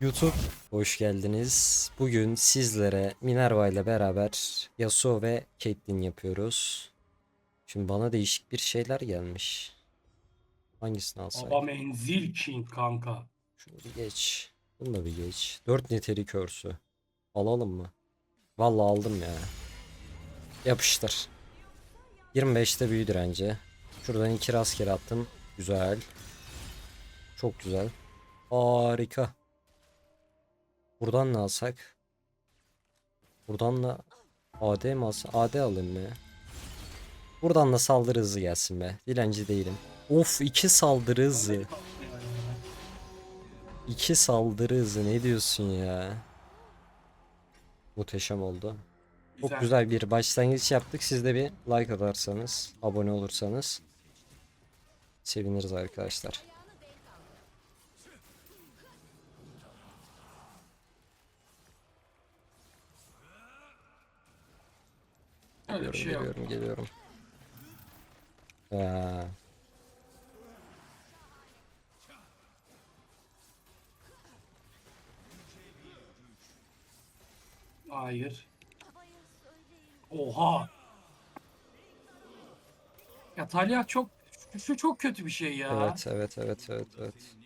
YouTube hoş geldiniz. Bugün sizlere Minerva ile beraber Yasuo ve Caitlyn yapıyoruz. Şimdi bana değişik bir şeyler gelmiş. Hangisini alsak? Baba menzil king kanka. Şunu bir geç. Bunu da bir geç. 4 nitelik örsü. Alalım mı? Vallahi aldım ya. Yapıştır. 25'te büyü direnci. Şuradan iki rastgele attım. Güzel. Çok güzel. Harika. Buradan ne alsak? Buradan da AD mi alsak? AD alayım mı? Buradan da saldırı hızı gelsin be. Dilenci değilim. Of iki saldırı hızı. İki saldırı hızı ne diyorsun ya? Muhteşem oldu. Çok güzel bir başlangıç yaptık. Siz de bir like atarsanız, abone olursanız seviniriz arkadaşlar. Öyle bir Geliyorum, şey yok. geliyorum, geliyorum. Ha, Hayır. Oha. Ya Talya çok şu, şu çok kötü bir şey ya. evet, evet, evet, evet, evet.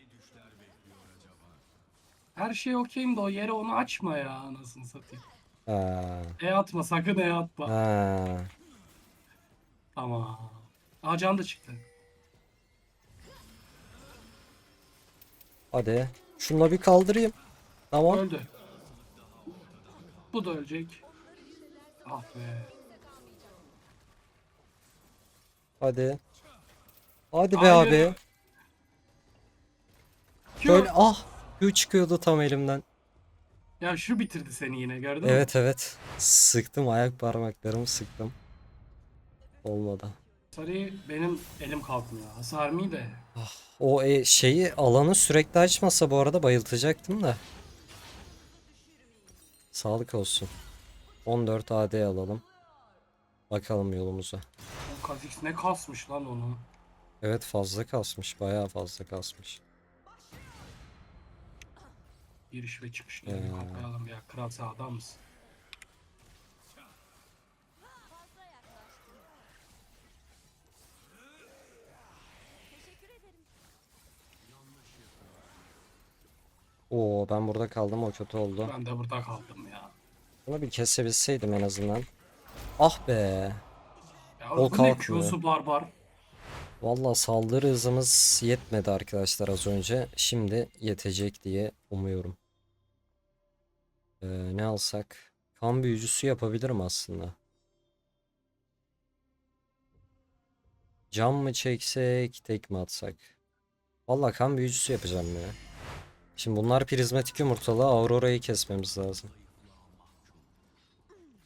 Her şey okeyim de o yere onu açma ya anasını satayım. Ha, E atma sakın e atma. ha. Tamam. Aa can da çıktı. Hadi. Şunla bir kaldırayım. Tamam. Öldü. Bu da ölecek. Ah be. Hadi. Hadi be Hayır. abi. Q. Böyle ah. Q çıkıyordu tam elimden. Ya şu bitirdi seni yine gördün mü? Evet evet. Sıktım ayak parmaklarımı sıktım. Olmadı. Sarı benim elim kalkmıyor. Hasar mı de? O e, şeyi alanı sürekli açmasa bu arada bayıltacaktım da. Sağlık olsun. 14 AD alalım. Bakalım yolumuza. O Kha'Zix ne kasmış lan onu. Evet fazla kasmış. Bayağı fazla kasmış. Giriş ve çıkışları Ee. kapayalım ya. Kral sen adam mısın? Oo ben burada kaldım o kötü oldu. Ben de burada kaldım ya. Bunu bir kesebilseydim en azından. Ah be. Ya O bu ne kalkmıyor. Q'su barbar. Valla saldırı hızımız yetmedi arkadaşlar az önce. Şimdi yetecek diye umuyorum. Ee, ne alsak? Kan büyücüsü yapabilirim aslında. Cam mı çeksek, tek mi atsak? Valla kan büyücüsü yapacağım ya. Şimdi bunlar prizmatik yumurtalı Aurora'yı kesmemiz lazım.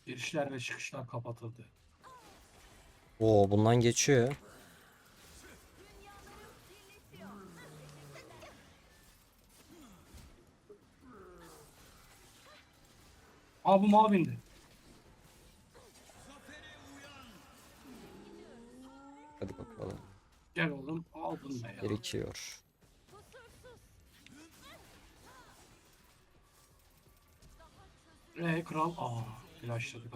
Girişler ve çıkışlar kapatıldı. Oo bundan geçiyor. Aa bu mal bindi. Hadi bakalım. Gel oğlum aldın be ya. Gerekiyor. Ee kral aa flashladı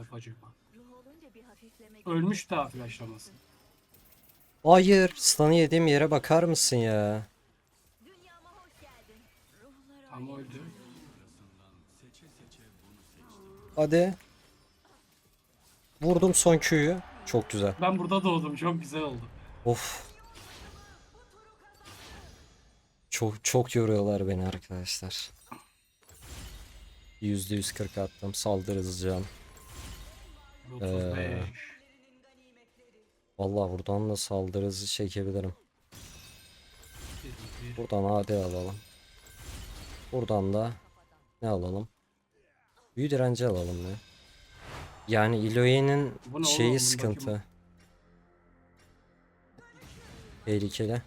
hafifleme Ölmüş daha flashlaması. Hayır, stun'ı yediğim yere bakar mısın ya? Dünyama hoş geldin. Ruhlara Ama öldü. Hadi. Vurdum son Q'yu. Çok güzel. Ben burada doğdum çok güzel oldu. Of. Çok çok yoruyorlar beni arkadaşlar. %140 attım. Saldırı hızı can. 35. Vallahi buradan da saldırı hızı çekebilirim. 21. Buradan AD alalım. Buradan da ne alalım? Büyü direnci alalım ya. Yani ne şeyi oğlum? Sıkıntı. Tehlikeli.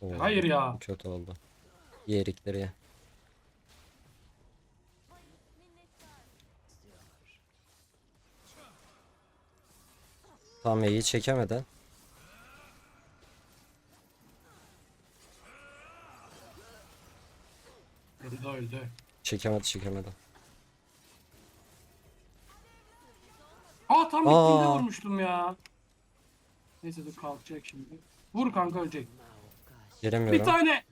Oo, Hayır ya. Kötü oldu. Yerikleri ye. Tam E'yi çekemeden. Öldü. Çekemedi çekemedi. Aa tam Aa. bittiğinde vurmuştum ya. Neyse dur kalkacak şimdi. Vur kanka ölecek. Bir Gelemiyorum. tane.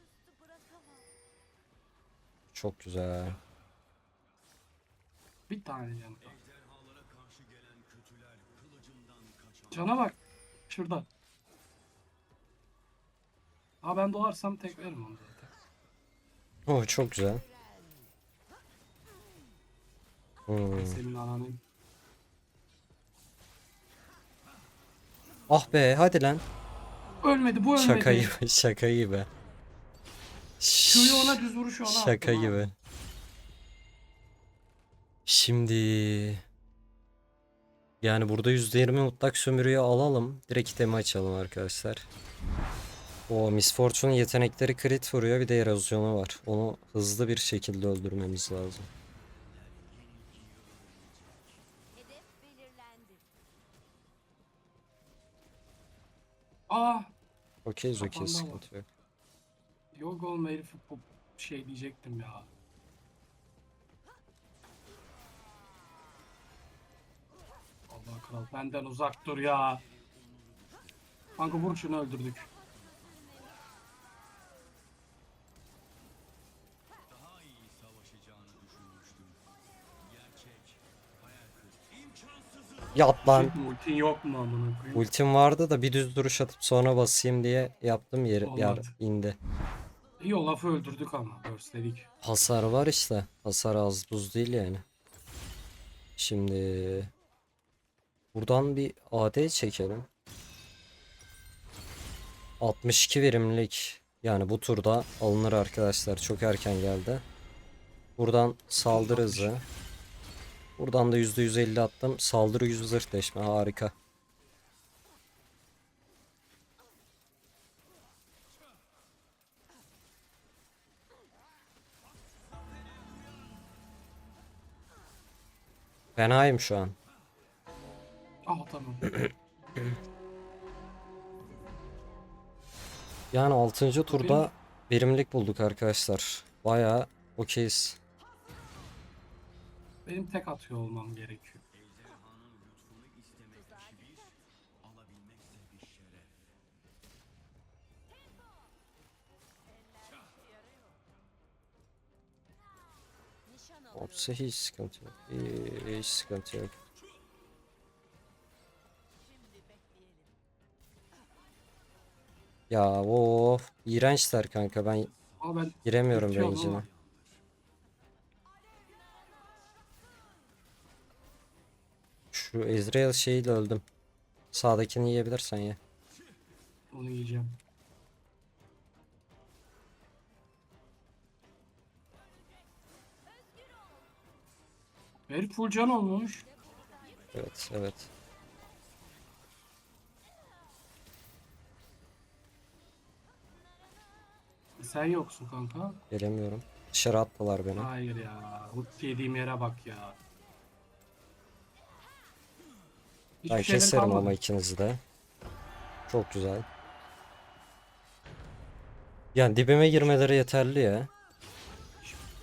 Çok güzel. Bir tane canım. Cana bak. Şurada. Aa ben doğarsam tek veririm onu zaten. Oh çok güzel. Hmm. Senin ananın. Ah be hadi lan. Ölmedi bu ölmedi. Şaka gibi şaka gibi. Q'yu ona düz vuruşu ona Şaka attım ha. gibi. Şimdi yani burada %20 mutlak sömürüyü alalım. Direkt itemi açalım arkadaşlar. O Miss Fortune'un yetenekleri crit vuruyor bir de erozyonu var. Onu hızlı bir şekilde öldürmemiz lazım. Aa Okeyiz okeyiz Kafamda var. sıkıntı yok. yok olma herifi bu şey diyecektim ya. Allah kral benden uzak dur ya. Kanka şunu öldürdük. Yat lan. Ultin yok mu amına koyayım? Ultim vardı da bir düz duruş atıp sonra basayım diye yaptım yer, yer indi. İyi o lafı öldürdük ama burstledik. Hasar var işte. Hasar az buz değil yani. Şimdi buradan bir AD çekelim. 62 verimlilik. Yani bu turda alınır arkadaşlar. Çok erken geldi. Buradan saldırı hızı. Buradan da %150 attım. Saldırı yüzü zırh deşme. Harika. Fenayım şu an. Ah tamam. Yani 6. turda verimlilik bulduk arkadaşlar. Bayağı okeyiz. Benim tek atıyor olmam gerekiyor. Olsa hiç sıkıntı yok. Hiç sıkıntı yok. Ya o iğrençler kanka ben Ama ben giremiyorum Tutuyorum range'ine. Şu Ezreal şeyiyle öldüm. Sağdakini yiyebilirsen ye. onu yiyeceğim. Herif full can olmuş. Evet evet. Sen yoksun kanka. Gelemiyorum. Dışarı attılar beni. Hayır ya. Hook yediğim yere bak ya. Hiçbir Ben şeyleri keserim kalmadı. ama ikinizi de. Çok güzel. Yani dibime girmeleri yeterli ya.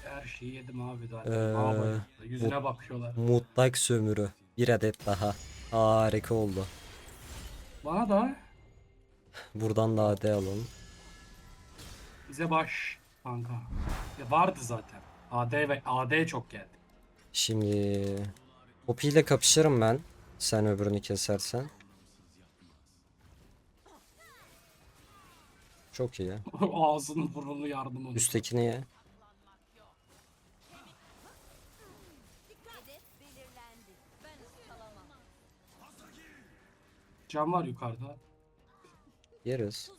Her şeyi yedim abi daha. Ee, Abi, yüzüne bakıyorlar. Mutlak sömürü. Bir adet daha. Harika oldu. Bana da Buradan da AD alalım. bize baş kanka. Ya vardı zaten. AD ve AD çok geldi. Şimdi Poppy ile kapışırım ben. Sen öbürünü kesersen. Çok iyi. Ağzını burnunu yardım olur. Üsttekini ye. Cam var yukarıda. Yeriz.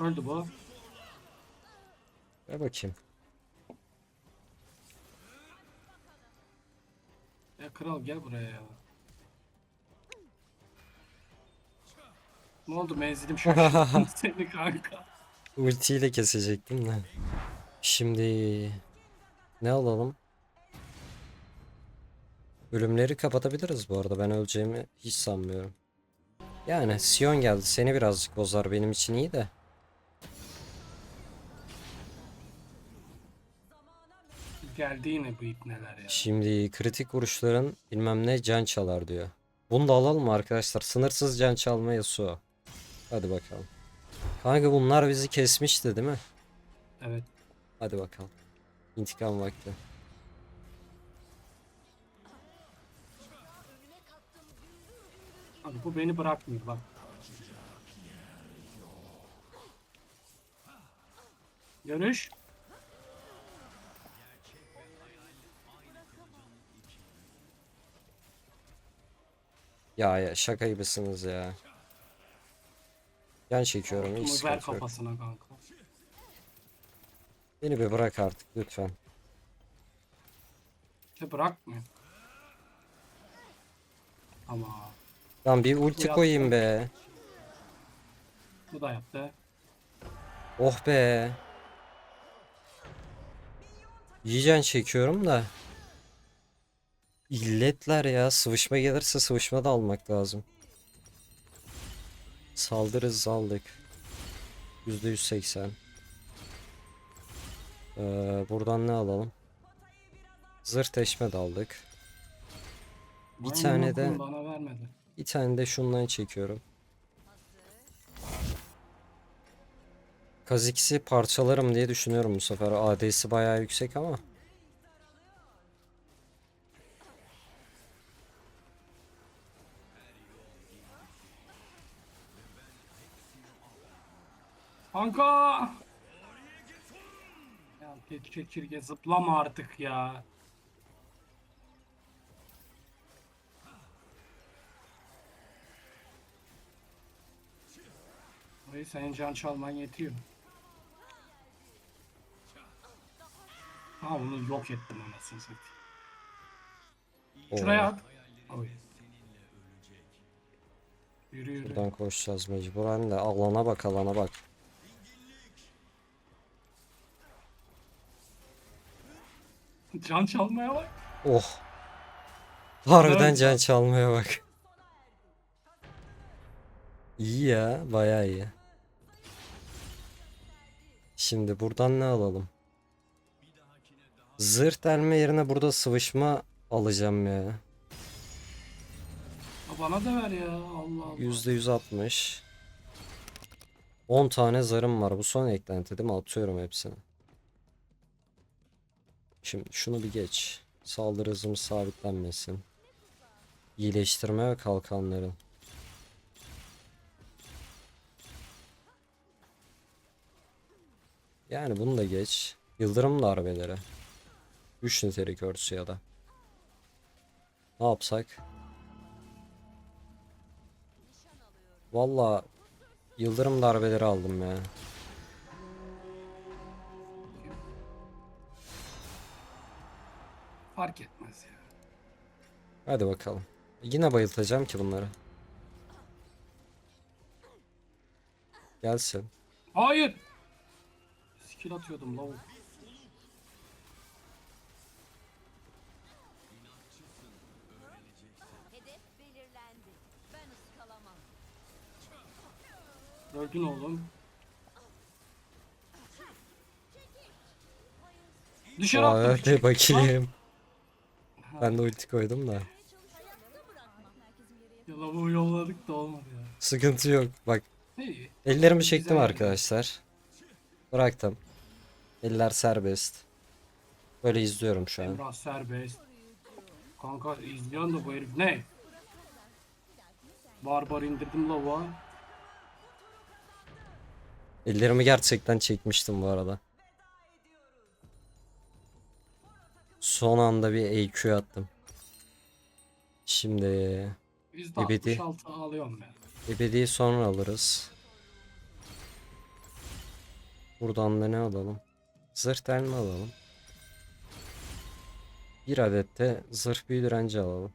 Öldü bu. Ver bakayım. Ya kral gel buraya ya. Ne oldu menzilim şaşırttın seni kanka. Ultiyle kesecektim de. Şimdi ne alalım? Ölümleri kapatabiliriz bu arada. Ben öleceğimi hiç sanmıyorum. Yani Sion geldi. Seni birazcık bozar benim için iyi de. Geldi yine bu ipneler ya. Şimdi kritik vuruşların bilmem ne can çalar diyor. Bunu da alalım mı arkadaşlar? Sınırsız can çalma Yasuo. Hadi bakalım. Kanka bunlar bizi kesmişti değil mi? Evet. Hadi bakalım. İntikam vakti. Abi bu beni bırakmıyor bak. Görüş. Ya ya şaka gibisiniz ya. Can çekiyorum hiç ver sıkıntı yok. kafasına kanka. Beni bir bırak artık lütfen. İşte bırakmıyor. Ama Lan bir ulti koyayım be. bu da yaptı. Oh be. Yiyecen çekiyorum da. İlletler ya. Sıvışma gelirse sıvışma da almak lazım. Saldırı hızı aldık. %180. Ee, buradan ne alalım? Zırh teşme de aldık. Bir Vay tane de- bana vermedi. Bir tane de şundan çekiyorum. Kazix'i parçalarım diye düşünüyorum bu sefer. AD'si bayağı yüksek ama. Kanka! Ya çekirge zıplama artık ya. Hayır senin can çalman yetiyor. Ha bunu yok ettim anasını satayım. Şuraya at. Oy. Yürü yürü. Buradan koşacağız mecburen de. Alana bak alana bak. Can çalmaya bak. Oh. Harbiden Evet. can çalmaya bak. İyi ya, bayağı iyi. Şimdi buradan ne alalım? Zırh delme yerine burada sıvışma alacağım ya. Ya Bana da ver ya Allah Allah. %160. 10 tane zarım var. Bu son eklenti değil mi? Atıyorum hepsini. Şimdi şunu bir geç. Saldırı hızımız sabitlenmesin. İyileştirme ve kalkanların. Yani bunu da geç. Yıldırım darbeleri. Güç nitelik örtüsü ya da. Ne yapsak? Valla yıldırım darbeleri aldım ya. Fark etmez ya. Hadi bakalım. Yine bayıltacağım ki bunları. Gelsin. Hayır. Skill atıyordum lavuk. Öldün oğlum. Dışarı Aa, attım. hadi bakayım. Ben de ulti koydum da. Ya lavuğu yolladık da olmadı ya. Sıkıntı yok. Bak İyi. ellerimi çektim Güzel. arkadaşlar. Bıraktım. Eller serbest. Böyle izliyorum şu an. Emrah serbest. Kanka izliyorsun da bu herif ne? Barbar indirdim lavuğa. Ellerimi gerçekten çekmiştim bu arada. Son anda bir EQ attım. Şimdi Ebedi. %66 alıyorum ben. ebediyi sonra alırız. Buradan da ne alalım? Zırh delme alalım. Bir adet de zırh büyü direnci alalım.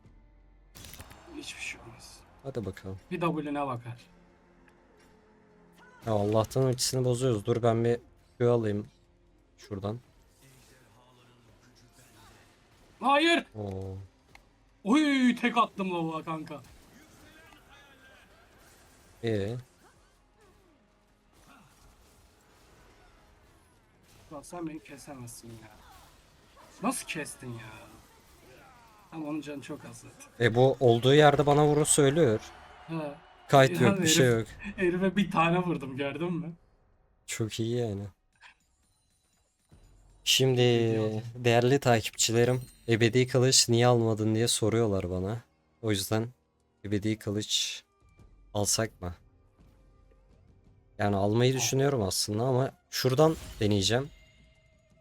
Hiçbir şey olmaz. Hadi bakalım. Bir W'ne bakar. Ya Allah'tan ultisini bozuyoruz. Dur ben bir Q alayım. Şuradan. Hayır. Oo. Oy tek attım lavuğa kanka. Ee, Kral sen beni kesemezsin ya. Nasıl kestin ya? Ama onun canı çok az zaten. e bu olduğu yerde bana vurur söylüyor. He. Kayıt yok bir şey yok. Herife bir tane vurdum gördün mü? Çok iyi yani. Şimdi değerli takipçilerim ebedi kılıç niye almadın diye soruyorlar bana. O yüzden ebedi kılıç alsak mı? Yani almayı düşünüyorum aslında ama şuradan deneyeceğim.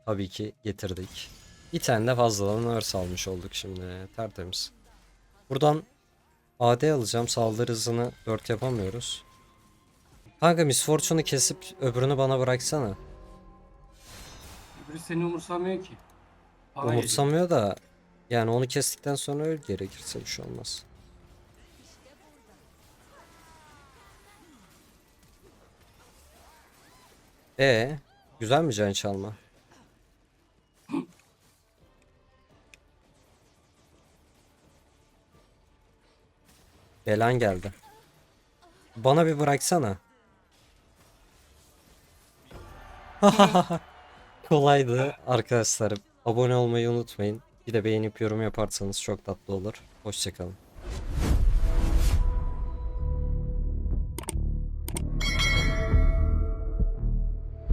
Tabii ki getirdik. Bir tane de fazladan örs almış olduk şimdi. Tertemiz. Buradan AD alacağım. Saldırı hızını 4 yapamıyoruz. Kanka Miss Fortune'u kesip öbürünü bana bıraksana. Öbürü seni umursamıyor ki. Geliyor. Umursamıyor da yani onu kestikten sonra öl gerekirse bir şey olmaz. E güzel mi can çalma? Belan geldi. Bana bir bıraksana. Kolaydı arkadaşlar. Abone olmayı unutmayın. Bir de beğenip yorum yaparsanız çok tatlı olur. Hoşçakalın.